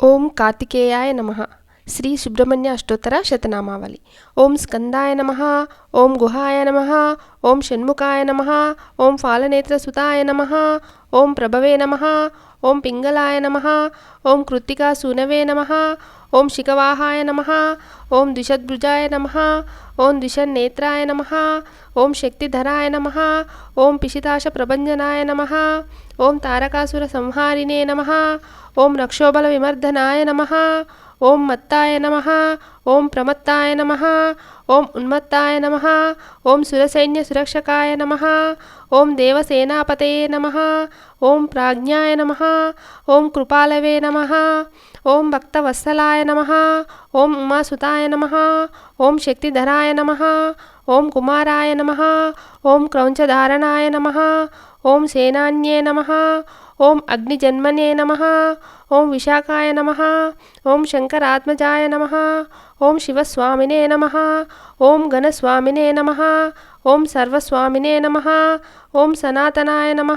ఓం కార్తికేయాయ నమ. శ్రీ సుబ్రహ్మణ్య అష్టోత్తర శతనామావళి ఓం స్కందాయ నమ ఓం గుహాయ నమ ఓం షణ్ముఖాయ నమ ఓం ఫాలనేత్రసుతాయ నమ ఓం ప్రభవే నమ ఓం పింగళాయ నమ ఓం కృత్తికా సూనవే నమ ఓం శిఖవాహాయ నమ ఓం ద్విషద్భుజాయ నమ ఓం ద్విషన్నేత్రాయ నమ ఓం శక్తిధరాయ నమ ఓం పిశితాశ ప్రభంజనాయ నమ ఓం తారకాసుర సంహారిణే నమ ఓం రక్షోబల విమర్దనాయ నమ ఓం మత్తాయ నమ ఓం ప్రమత్తాయ నమ ఓం ఉన్మత్తాయ నమ ఓం సురసైన్య సురక్షకాయ నమ ఓం దేవసేనాపతయే నమ ఓం ప్రాజ్ఞాయ నమ ఓం కృపాలవే నమ ఓం భక్తవత్సలాయ నమ ఓం ఉమాసుతాయ నమ ఓం శక్తిధరాయ నమ ఓం కుమారాయ నమ ఓం క్రౌంచధారణాయ నమ ఓం సేనాన్యే నమ ఓం అగ్నిజన్మనే నమ ఓం విశాఖాయ నమ ఓం శంకరాత్మజాయ నమ ఓం శివస్వామినే నమ ఓం గణస్వామినే నమ ఓం సర్వస్వామినే నమ ఓం సనాతనాయ నమ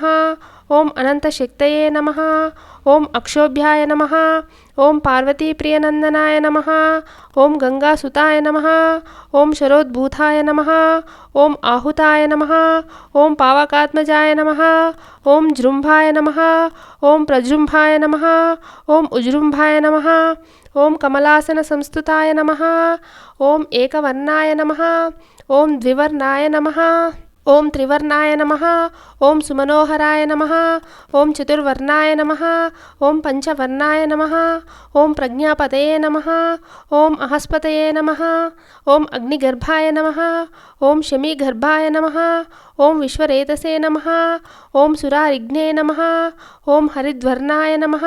ఓం అనంతశక్తయే నమ ఓం అక్షోభ్యాయ నమ ఓం పార్వతీప్రియనందనాయ నమ ఓం గంగాసుతాయ నమ ఓం శరోద్భూతాయ నమ ఓం ఆహుతాయ నమ ఓం పావకాత్మజాయ నమ ఓం జృంభాయ నమ ఓం ప్రజృంభాయ నమ ఓం ఉజృంభాయ నమ ఓం కమలాసన సంస్థుతాయ నమ ఓం ఏకవర్ణాయ నమ ఓం ద్వివర్ణాయ నమ ఓం త్రివర్ణాయ నమ ఓం సుమనోహరాయ నమ ఓం చతుర్వర్ణాయ నమ ఓం పంచవర్ణాయ నమ ఓం ప్రజ్ఞాపతయే నమ ఓం అహస్పతయే నమ ఓం అగ్నిగర్భాయ నమ ఓం శమీగర్భాయ నమ ఓం విశ్వరేతసే నమ ఓం సురారిఘ్నే నమ ఓం హరిద్వర్ణాయ నమ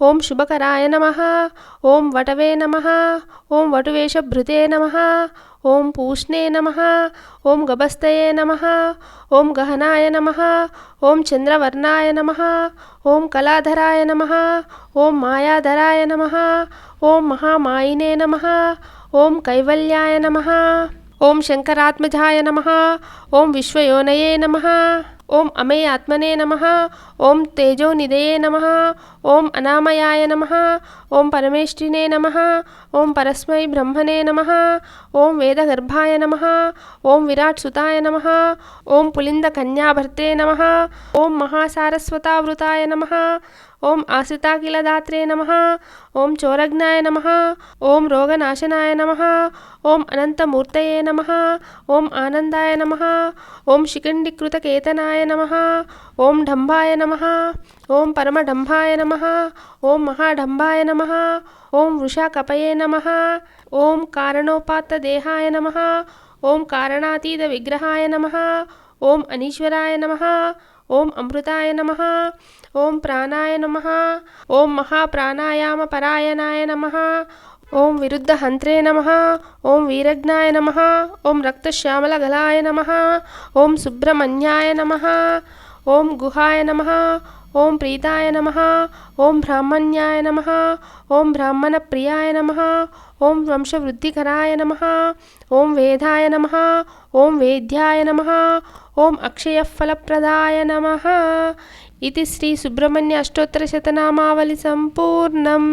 ఓం శుభకరాయ నమ ఓం వటవే నమ ఓం వటువేషభృతే నమ ఓం పూష్ణే నమ ఓం గభస్తయే నమ ఓం గహనాయ నమ ఓం చంద్రవర్ణాయ నమ ఓం కళాధరాయ నమ ఓం మాయాధరాయ నమ ఓం మహామాయినే నమ ఓం కైవల్యాయ నమ ఓం శంకరాత్మజాయ నమ ఓం విశ్వయోనయే నమ ఓం అమేయాత్మనే నమ ఓం తేజో తేజోనిదయే నమ ఓం అనామయాయ నమ ఓం పరమేష్ఠినే నమ ఓం పరస్మై బ్రహ్మణే నమ ఓం వేదగర్భాయ నమ ఓం విరాట్ సుతాయ నమ ఓం పులింద కన్యాభర్తే నమ ఓం మహాసారస్వతావృతాయ నమ ఓం ఆశ్రితాఖిలదాత్రే నమ ఓం చోరజ్ఞాయ నమ ఓం రోగనాశనాయ నమ ఓం అనంతమూర్తయే నమ ఓం ఆనందాయ నమ ఓం శిఖండికృతకేతనాయ నమ ఓం ఢంభాయ నమ ఓం పరమఢంభాయ నమ ఓం మహాఢంభాయ నమ ఓం వృషాకపయే నమ ఓం కారణోపాత్తదేహాయ నమ ఓం కారణాతీత విగ్రహాయ నమ ఓం అనీశ్వరాయ నమ ఓం అమృతాయ నమ ఓం ప్రాణాయ నమ ఓం మహాప్రాణాయామపరాయణాయ నమ ఓం విరుద్ధ హంత్రే నమ ఓం వీరజ్ఞాయ నమ ఓం రక్తశ్యామలగలాయ నమ ఓం సుబ్రహ్మణ్యాయ నమ ఓం గుహాయ నమ ఓం ప్రీతాయ నమ ఓం బ్రాహ్మణ్యాయ నమ ఓం బ్రాహ్మణ ప్రియాయ నమ ఓం వంశవృద్ధికరాయ నమ ఓం వేదాయ నమ ఓం వేద్యాయ నమ ఓం అక్షయఫలప్రదాయ నమ ఇది శ్రీ సుబ్రహ్మణ్య అష్టోత్తర శతనామావళి సంపూర్ణం